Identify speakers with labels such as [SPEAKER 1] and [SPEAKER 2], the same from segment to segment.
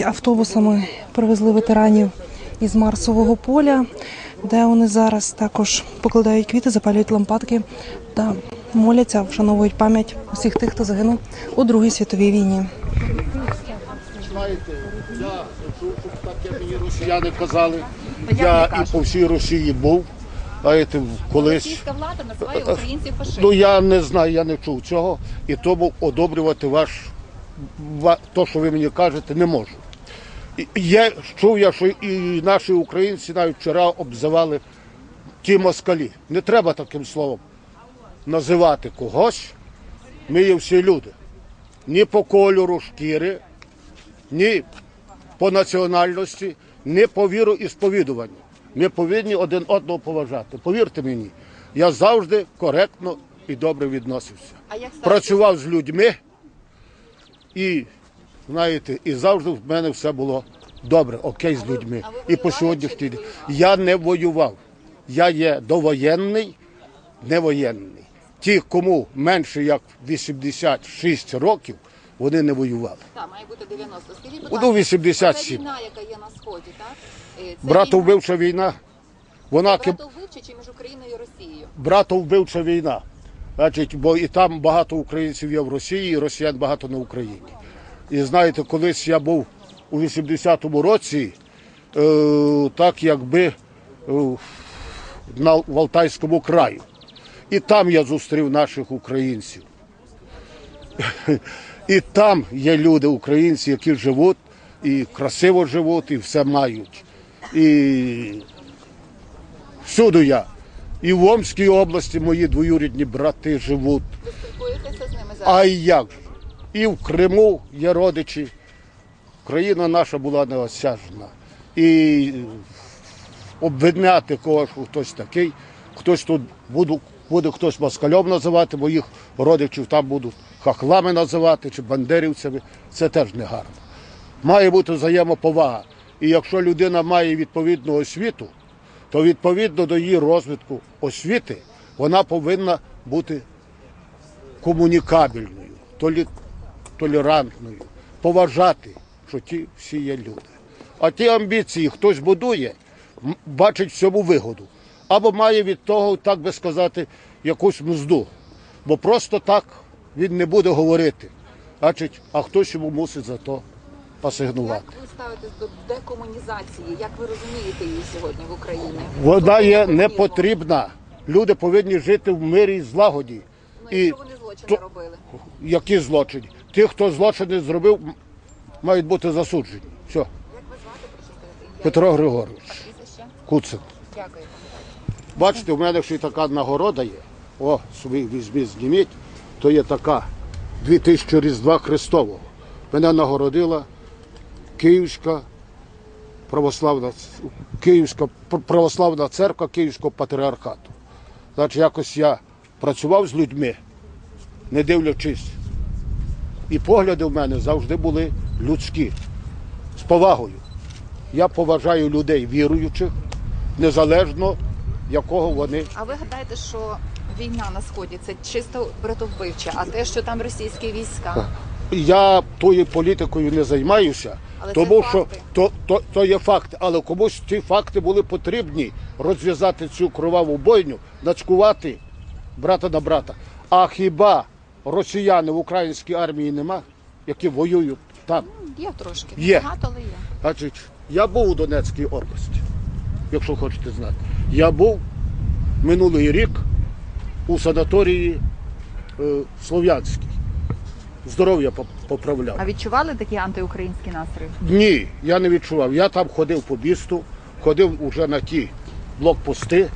[SPEAKER 1] Навіть автобусами привезли ветеранів із Марсового поля, де вони зараз також покладають квіти, запалюють лампадки та моляться, вшановують пам'ять усіх тих, хто загинув у Другій світовій війні.
[SPEAKER 2] Знаєте, я чув, щоб таке мені росіяни казали. Я і по всій Росії був. Знаєте, колись.
[SPEAKER 3] Російська влада називає українців фашистами.
[SPEAKER 2] Ну я не знаю, я не чув цього. І тому одобрювати ваш ва- то, що ви мені кажете, не можу. Я чув я, що і наші українці навіть вчора обзивали ті москалі. Не треба таким словом називати когось. Ми є всі люди. Ні по кольору шкіри, ні по національності, ні по віру і сповідуванню. Ми повинні один одного поважати. Повірте мені, я завжди коректно і добре відносився. Працював з людьми і, знаєте, і завжди в мене все було добре, окей з людьми. І по сьогоднішній день. Я не воював. Я є довоєнний, не воєнний. Ті, кому менше як 86 років, вони не воювали.
[SPEAKER 3] Так, має бути 90. Скажіть, будь
[SPEAKER 2] Ну,
[SPEAKER 3] ласка,
[SPEAKER 2] 87.
[SPEAKER 3] Це війна, яка є на сході, так? Е, Це
[SPEAKER 2] Братовбивча війна. Вона
[SPEAKER 3] війна
[SPEAKER 2] ки-
[SPEAKER 3] братовбивча чи між Україною і Росією?
[SPEAKER 2] братовбивча війна. Значить, бо і там багато українців є в Росії, і росіян багато на Україні. І знаєте, колись я був у 80-му році, е, так якби е, на в Алтайському краю. І там я зустрів наших українців. І там є люди, українці, які живуть, і красиво живуть, і все мають. І всюди я. І в Омській області мої двоюрідні брати живуть.
[SPEAKER 3] Ви спілкуєтеся з ними зараз?
[SPEAKER 2] А як же? І в Криму є родичі. Країна наша була неосяжна. І обвиняти когось, хтось такий, хтось тут буде, буде хтось москальом називати, моїх родичів там будуть хахлами називати чи бандерівцями. Це теж не гарно. Має бути взаємоповага. І якщо людина має відповідну освіту, то відповідно до її розвитку освіти вона повинна бути комунікабельною, толерантною, поважати, що ті всі є люди. А ті амбіції хтось будує, бачить в цьому вигоду. Або має від того, так би сказати, якусь мзду. Бо просто так він не буде говорити. Значить, а хтось йому мусить за то асигнувати.
[SPEAKER 3] Як ви ставитесь до декомунізації? Як ви розумієте її сьогодні в Україні?
[SPEAKER 2] Вона є
[SPEAKER 3] Комунізму.
[SPEAKER 2] не потрібна. Люди повинні жити в мирі і злагоді.
[SPEAKER 3] Ну,
[SPEAKER 2] І
[SPEAKER 3] якщо вони злочини
[SPEAKER 2] то-
[SPEAKER 3] робили.
[SPEAKER 2] які злочини? Ті, хто злочини зробив, мають бути засуджені. Все. Петро Григорович? Куцик.
[SPEAKER 3] Дякую.
[SPEAKER 2] Бачите, у мене ще й така нагорода є. О, собі візьміть, зніміть. То є така 2000 Різдва Христового. Мене нагородила Київська православна, Київська православна церква Київського патріархату. Значить, якось я працював з людьми, не дивлячись. І погляди в мене завжди були людські, з повагою. Я поважаю людей віруючих, незалежно якого вони.
[SPEAKER 3] А ви гадаєте, що війна на сході це чисто братовбивча, а те, що там російські війська,
[SPEAKER 2] Я тою політикою не займаюся,
[SPEAKER 3] Але
[SPEAKER 2] тому
[SPEAKER 3] це
[SPEAKER 2] що
[SPEAKER 3] факти.
[SPEAKER 2] то, то, то є факти. Але комусь ці факти були потрібні розв'язати цю кроваву бойню, нацькувати брата на брата. А хіба росіяни в українській армії нема, які воюють там?
[SPEAKER 3] є трошки.
[SPEAKER 2] Є.
[SPEAKER 3] Багато, але є.
[SPEAKER 2] Значить, я був у Донецькій області, якщо хочете знати. Я був минулий рік у санаторії е, Слов'янській. Здоров'я поправляв.
[SPEAKER 3] А відчували такі антиукраїнські настрої?
[SPEAKER 2] Ні, я не відчував. Я там ходив по місту, ходив уже на ті блокпости,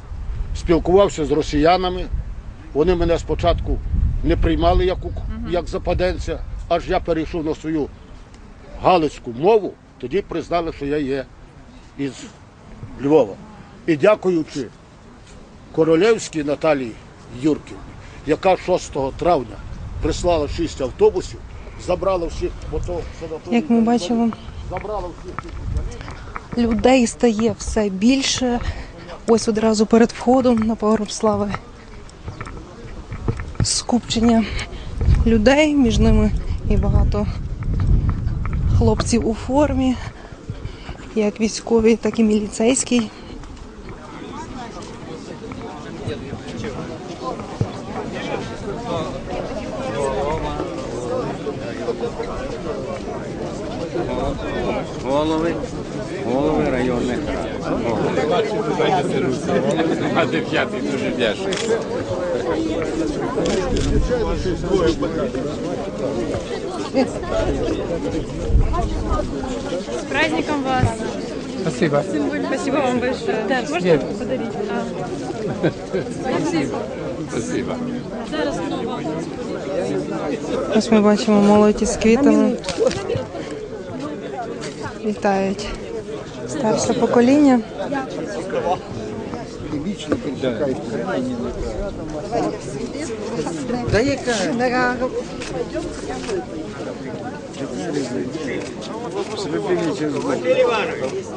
[SPEAKER 2] спілкувався з росіянами. Вони мене спочатку не приймали як, як западенця, аж я перейшов на свою галицьку мову, тоді признали, що я є із Львова. І дякуючи Королевській Наталії Юрківні, яка 6 травня прислала 6 автобусів, забрала всіх то
[SPEAKER 1] Як ми бачимо,
[SPEAKER 2] забрала всіх
[SPEAKER 1] людей стає все більше. Ось одразу перед входом на погроб слави. Скупчення людей, між ними і багато хлопці у формі, як військові, так і міліцейський.
[SPEAKER 4] Голови, голови районних рад. А дев'ятий дуже вдячний.
[SPEAKER 5] С праздником вас!
[SPEAKER 6] Спасибо.
[SPEAKER 5] Спасибо вам большое. Да, можно
[SPEAKER 6] Нет.
[SPEAKER 5] подарить? А. Спасибо.
[SPEAKER 4] Спасибо.
[SPEAKER 1] Ось ми бачимо молодь із квітами. Вітають старше покоління.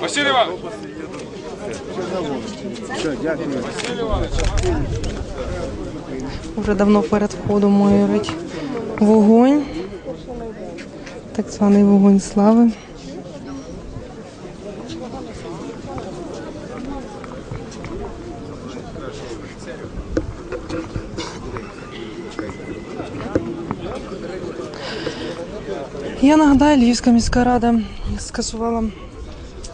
[SPEAKER 4] Василь Іванович!
[SPEAKER 1] Вже давно перед входом майорить вогонь. Так званий вогонь слави. Я нагадаю, Львівська міська рада скасувала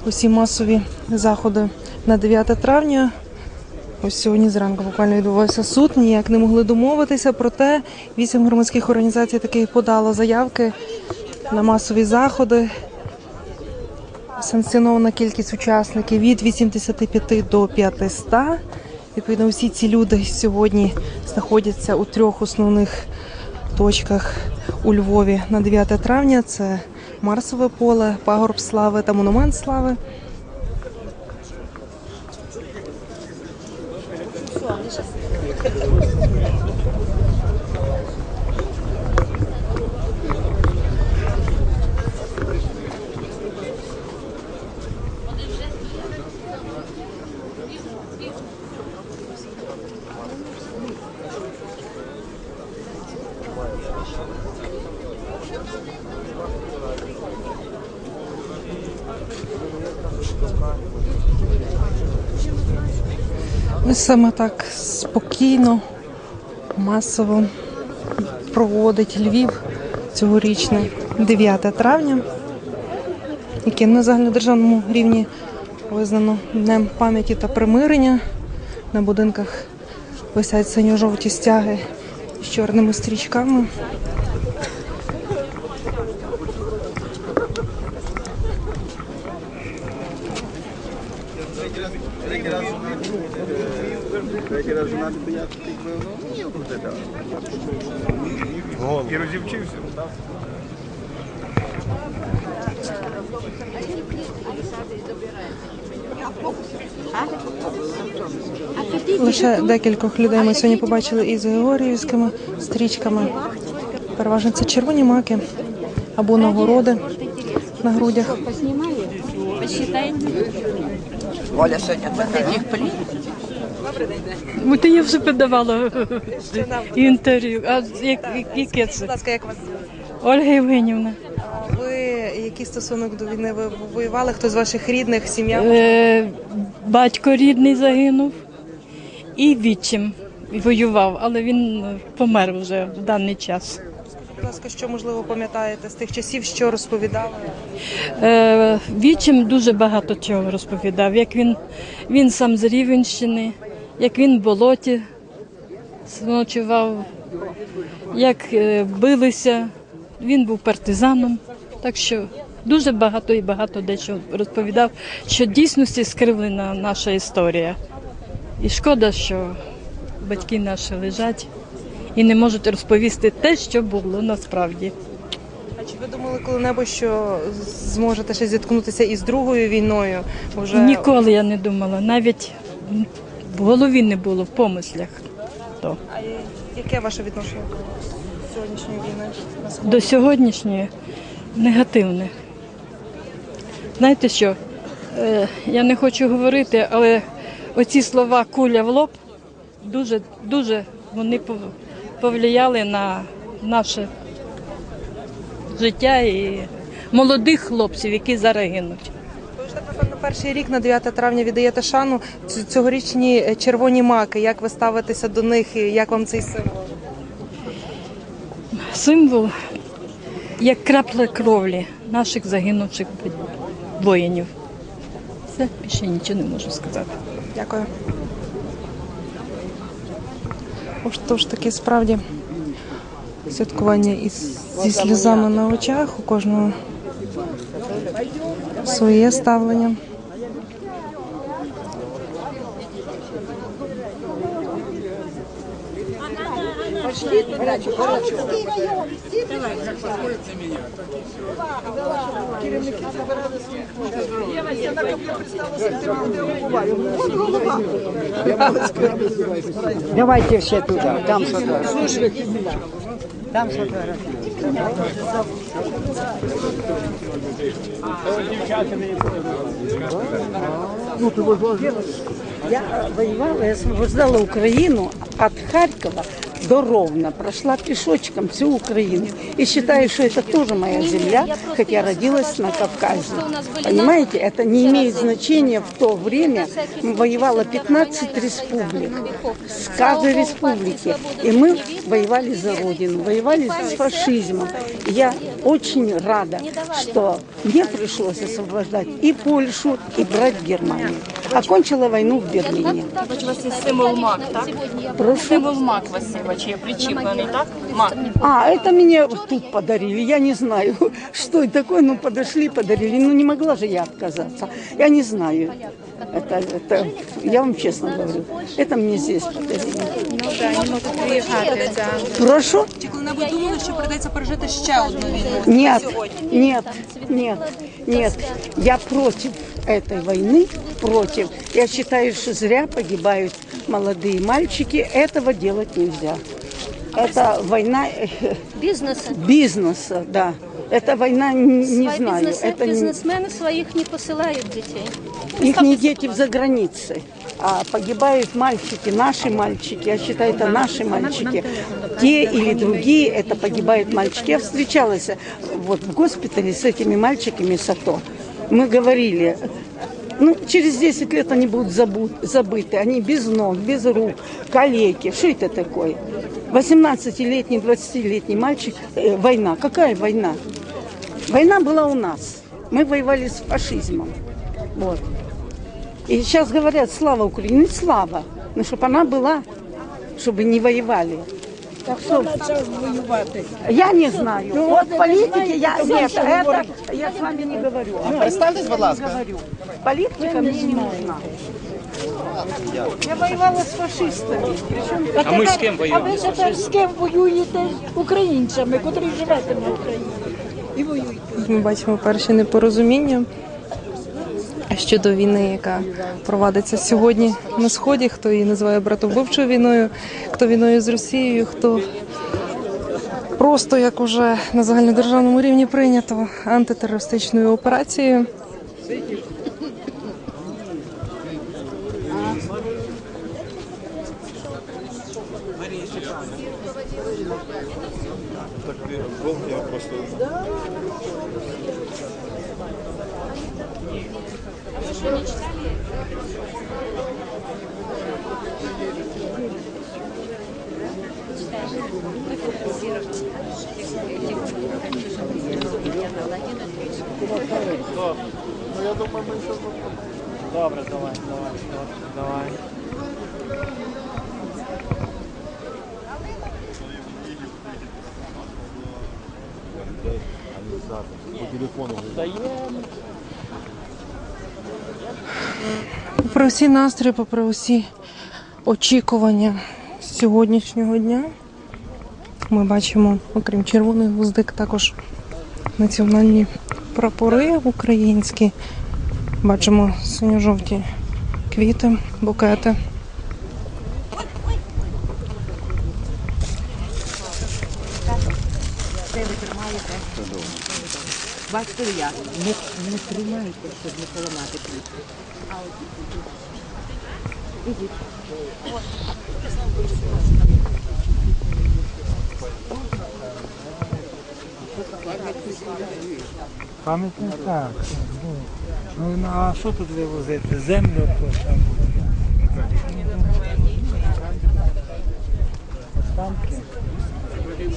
[SPEAKER 1] усі масові заходи на 9 травня. Ось сьогодні зранку буквально відбувався суд. Ніяк не могли домовитися. Проте вісім громадських організацій таки подало заявки на масові заходи. Санкціонована кількість учасників від 85 до 500. Відповідно, усі ці люди сьогодні знаходяться у трьох основних точках у Львові на 9 травня. Це Марсове поле, Пагорб Слави та Монумент Слави. Ось саме так спокійно, масово проводить Львів цьогорічне 9 травня, яке на загальнодержавному рівні визнано Днем пам'яті та примирення. На будинках висять синьо-жовті стяги з чорними стрічками.
[SPEAKER 4] І розівчився.
[SPEAKER 1] Лише декількох людей ми сьогодні побачили із георгіївськими стрічками. Переважно це червоні маки або нагороди на грудях.
[SPEAKER 7] Оля сьогодні таких плів.
[SPEAKER 5] От я вже подавала інтерв'ю. А як, яке це?
[SPEAKER 1] Будь ласка, як вас?
[SPEAKER 5] Ольга Євгенівна.
[SPEAKER 1] Ви який стосунок до війни ви воювали? Хто з ваших рідних, сім'я?
[SPEAKER 5] Е, батько рідний загинув і відчим воював, але він е, помер вже в даний час.
[SPEAKER 1] Будь ласка, що можливо пам'ятаєте з тих часів, що розповідали?
[SPEAKER 5] Е, Вічим дуже багато чого розповідав. Як він, він сам з Рівенщини, як він в болоті ночував, як е, билися. Він був партизаном. Так що дуже багато і багато дещо розповідав, що дійсності скривлена наша історія. І шкода, що батьки наші лежать і не можуть розповісти те, що було насправді.
[SPEAKER 1] А чи ви думали коли-небудь, що зможете ще зіткнутися із другою війною? Уже
[SPEAKER 5] Ніколи я не думала, навіть в голові не було в помислях. То.
[SPEAKER 1] А яке ваше відношення до сьогоднішньої війни?
[SPEAKER 5] До сьогоднішньої негативне. Знаєте що? Е, я не хочу говорити, але оці слова куля в лоб дуже, дуже вони повлияли на наше життя і молодих хлопців, які зараз гинуть.
[SPEAKER 1] Перший рік на 9 травня віддаєте шану цьогорічні е, червоні маки. Як ви ставитеся до них? і Як вам цей символ?
[SPEAKER 5] Символ як крапля кровлі наших загинувших воїнів. Все, більше нічого не можу сказати.
[SPEAKER 1] Дякую. Ось тож таки справді святкування із, зі сльозами на очах у кожного своє ставлення.
[SPEAKER 6] Давайте все туда, там фотографии. Там фотографии. Я воевала, я освобождала Украину от Харькова до Ровно. Прошла пешочком всю Украину. И считаю, что это тоже моя земля, хотя родилась на Кавказе. Понимаете, это не имеет значения в то время. Воевало 15 республик. С каждой республики. И мы воевали за Родину, воевали с фашизмом. И я очень рада, что мне пришлось освобождать и Польшу, и брать Германию. Окончила войну в Берлине.
[SPEAKER 8] У вас є символ мак, так?
[SPEAKER 6] Прошу.
[SPEAKER 8] Символ мак у вас чи так? Мак.
[SPEAKER 6] А, это мне тут подарили. Я не знаю, что это такое, но подошли, подарили. Ну, не могла же я отказаться. Я не знаю. Это, это, я вам честно говорю, это мне здесь подарили. Прошу?
[SPEAKER 1] Чи коли-небудь думали, що прийдеться пережити ще одну війну?
[SPEAKER 6] Нет, нет, нет, нет. Я против этой войны, против. Я считаю, что зря погибают молодые мальчики. Этого делать нельзя. Это война э,
[SPEAKER 9] Бізнеси.
[SPEAKER 6] бизнеса, да. Это война, не, не
[SPEAKER 9] Свої
[SPEAKER 6] знаю,
[SPEAKER 9] бізнеси,
[SPEAKER 6] это не,
[SPEAKER 9] бізнесмени своїх не посилають дітей.
[SPEAKER 6] Их дети за границей. А погибают мальчики, наши мальчики, я считаю, это наши мальчики. Те или другие, это погибают мальчики. Я встречалась вот в госпитале с этими мальчиками с АТО. Мы говорили, ну, через 10 лет они будут забу- забыты. Они без ног, без рук, калеки. Что это такое? 18-летний, 20-летний мальчик. э, война. Какая война? Война была у нас. Мы воевали с фашизмом. Вот. И сейчас говорят, слава Украине, не слава. Ну, чтобы она была, чтобы не воевали. Так что, я не знаю. вот политики, я, нет, это, я с вами не говорю. Представьтесь, будь ласка. Говорю. Политика мне не нужна. Я воевала с фашистами. Причем
[SPEAKER 4] А ми з ким
[SPEAKER 8] А ви
[SPEAKER 4] воюємо?
[SPEAKER 8] тепер з ким воюєте? Українцями, котрі живете на Україні. І воюєте.
[SPEAKER 1] Ми бачимо перші непорозуміння щодо війни, яка провадиться сьогодні на сході. Хто її називає братовбивчою війною, хто війною з Росією, хто просто як уже на загальнодержавному рівні прийнято антитерористичною операцією. Попри всі настрої, попри усі очікування сьогоднішнього дня, ми бачимо, окрім червоних гвоздик, також національні прапори українські. Бачимо синьо-жовті квіти, букети.
[SPEAKER 7] Не, не тримайте, щоб не поламати квітку.
[SPEAKER 4] Пам'ятник так. Ну, а що тут вивозити? Землю то там. Останки.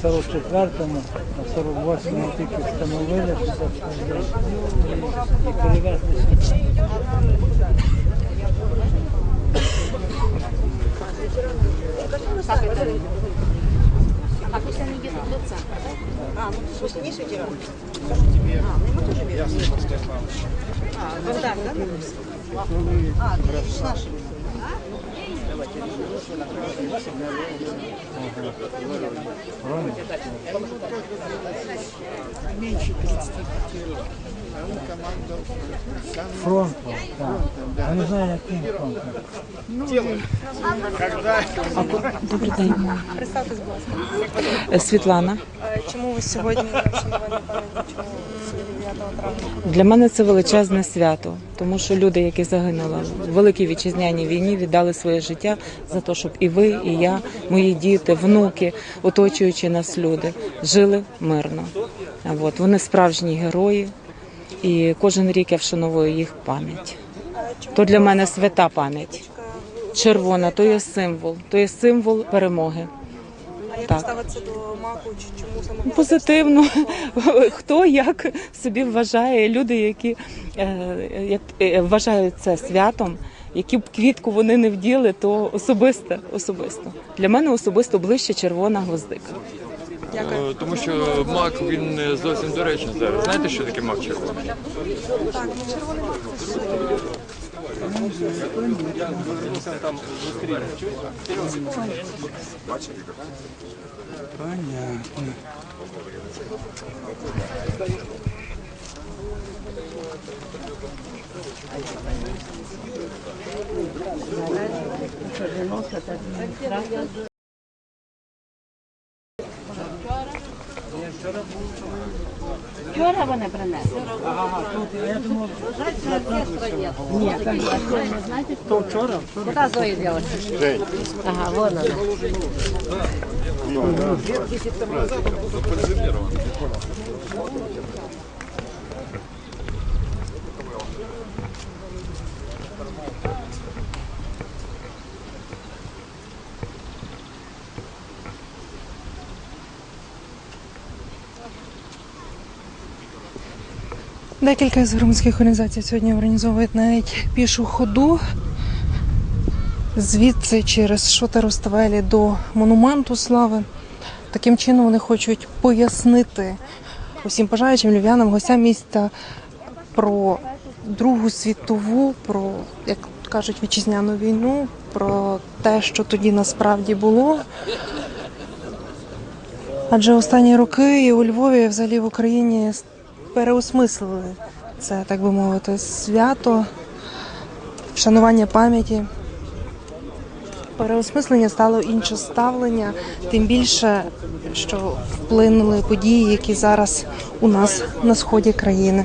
[SPEAKER 4] В 44-му, на 48-му тільки встановили, що це і, перевезли сюди. Фронтом, так. Я не знаю, яким фронтом.
[SPEAKER 10] Добрий день. Е, Світлана.
[SPEAKER 1] Чому ви сьогодні вшанування пам'яті? Чому 9 травня?
[SPEAKER 10] Для мене це величезне свято, тому що люди, які загинули в великій вітчизняній війні, віддали своє життя за те, щоб і ви, і я, мої діти, внуки, оточуючи нас люди, жили мирно. От вони справжні герої, і кожен рік я вшановую їх пам'ять. То для мене свята пам'ять. Червона, то є символ, то є символ перемоги.
[SPEAKER 1] А як
[SPEAKER 10] Так.
[SPEAKER 1] ставитися до маку? Чи чому саме
[SPEAKER 10] Позитивно, хто як собі вважає, люди, які е, як, е, вважають це святом, які б квітку вони не вділи, то особисто, особисто. Для мене особисто ближче червона гвоздика.
[SPEAKER 11] Е, Тому що мак він не зовсім доречний зараз. Знаєте, що таке мак червоний?
[SPEAKER 4] Понятно.
[SPEAKER 7] Я Вчора вони принесли. Ні, знаєте,
[SPEAKER 4] То вчора, вчора.
[SPEAKER 7] куди Зої дівчинка? Ага, вон вона.
[SPEAKER 1] Декілька з громадських організацій сьогодні організовують навіть пішу ходу звідси через Шотероставелі до монументу слави. Таким чином вони хочуть пояснити усім бажаючим львів'янам, гостям міста про Другу світову, про, як кажуть, вітчизняну війну, про те, що тоді насправді було. Адже останні роки і у Львові, і взагалі в Україні переосмислили це, так би мовити, свято, вшанування пам'яті. Переосмислення стало інше ставлення, тим більше, що вплинули події, які зараз у нас на сході країни.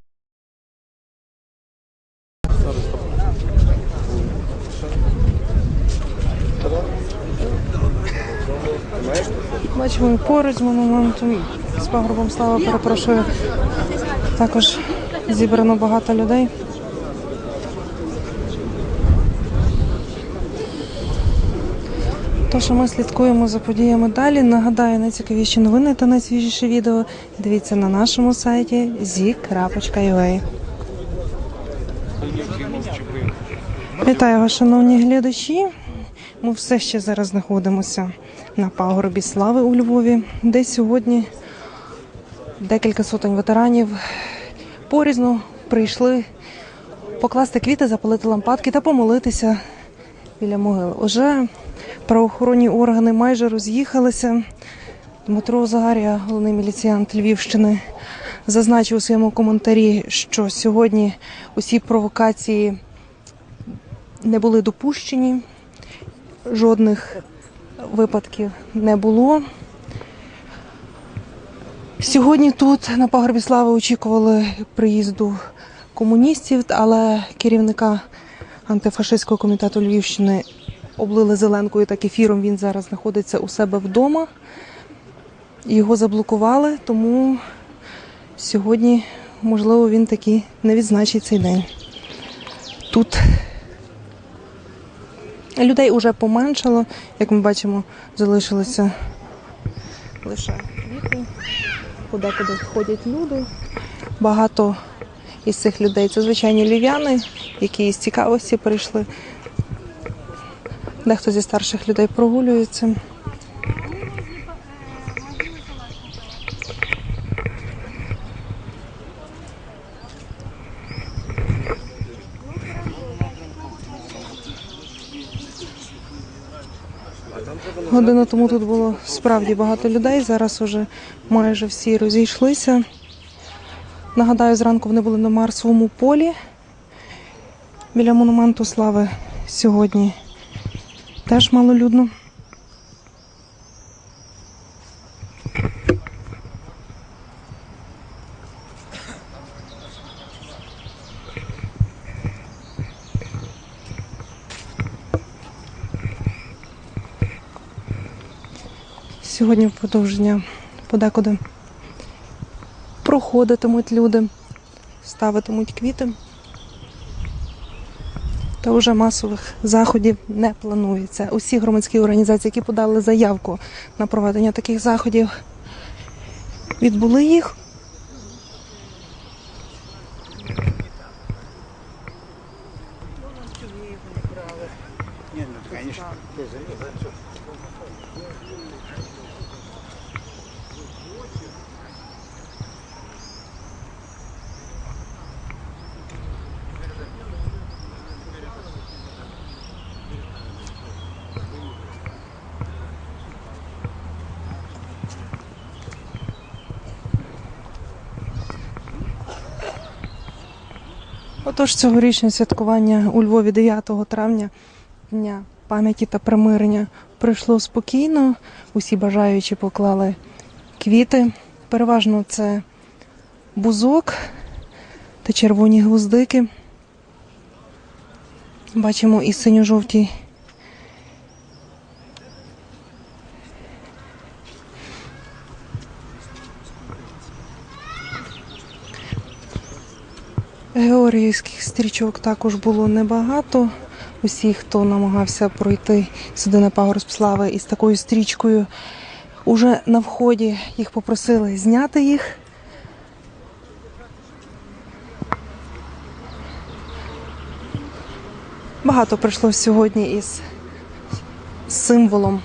[SPEAKER 1] поруч з монументом з пагорбом слава, перепрошую. Також зібрано багато людей. Тож ми слідкуємо за подіями далі. Нагадаю, найцікавіші новини та найсвіжіші відео дивіться на нашому сайті zik.ua. Вітаю вас, шановні глядачі. Ми все ще зараз знаходимося на пагорбі слави у Львові, де сьогодні декілька сотень ветеранів порізно прийшли покласти квіти, запалити лампадки та помолитися біля могили. Уже правоохоронні органи майже роз'їхалися. Дмитро Загарія, головний міліціянт Львівщини, зазначив у своєму коментарі, що сьогодні усі провокації не були допущені, жодних випадків не було. Сьогодні тут на пагорбі слави очікували приїзду комуністів, але керівника антифашистського комітету Львівщини облили зеленкою та кефіром. Він зараз знаходиться у себе вдома. Його заблокували, тому сьогодні, можливо, він таки не відзначить цей день. Тут людей уже поменшало, як ми бачимо, залишилося лише віки. Куди-куди ходять люди. Багато із цих людей це звичайні львів'яни, які із цікавості прийшли. Дехто зі старших людей прогулюється. Годину тому тут було справді багато людей. Зараз уже майже всі розійшлися. Нагадаю, зранку вони були на Марсовому полі. Біля монументу слави сьогодні теж малолюдно. Сьогодні в продовження подекуди проходитимуть люди, ставитимуть квіти. Та вже масових заходів не планується. Усі громадські організації, які подали заявку на проведення таких заходів, відбули їх. Отож, цьогорічне святкування у Львові 9 травня, Дня пам'яті та примирення, пройшло спокійно. Усі бажаючі поклали квіти. Переважно це бузок та червоні гвоздики. Бачимо і синьо-жовті Георгіївських стрічок також було небагато. Усі, хто намагався пройти сюди на пагорб слави із такою стрічкою, уже на вході їх попросили зняти їх. Багато прийшло сьогодні із символом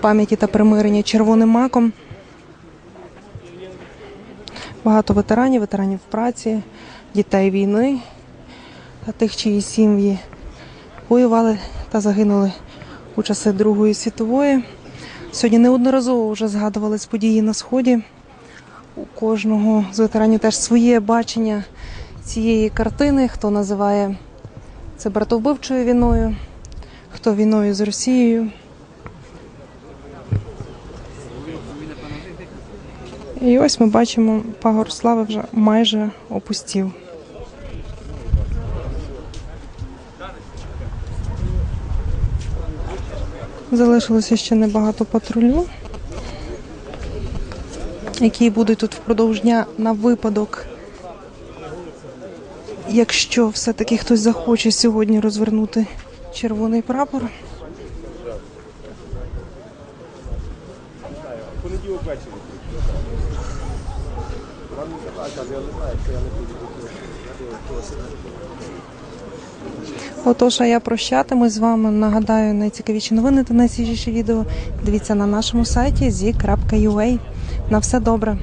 [SPEAKER 1] пам'яті та примирення червоним маком. Багато ветеранів, ветеранів праці, дітей війни та тих, чиї сім'ї воювали та загинули у часи Другої світової. Сьогодні неодноразово вже згадувались події на сході. У кожного з ветеранів теж своє бачення цієї картини, хто називає це братовбивчою війною, хто війною з Росією. І ось ми бачимо, пагор слави вже майже опустів. Залишилося ще небагато патрулю, які будуть тут впродовж дня на випадок, якщо все-таки хтось захоче сьогодні розвернути червоний прапор. Отож, а я прощатимусь з вами. Нагадаю, найцікавіші новини та найсвіжіші відео. Дивіться на нашому сайті zi.ua. На все добре.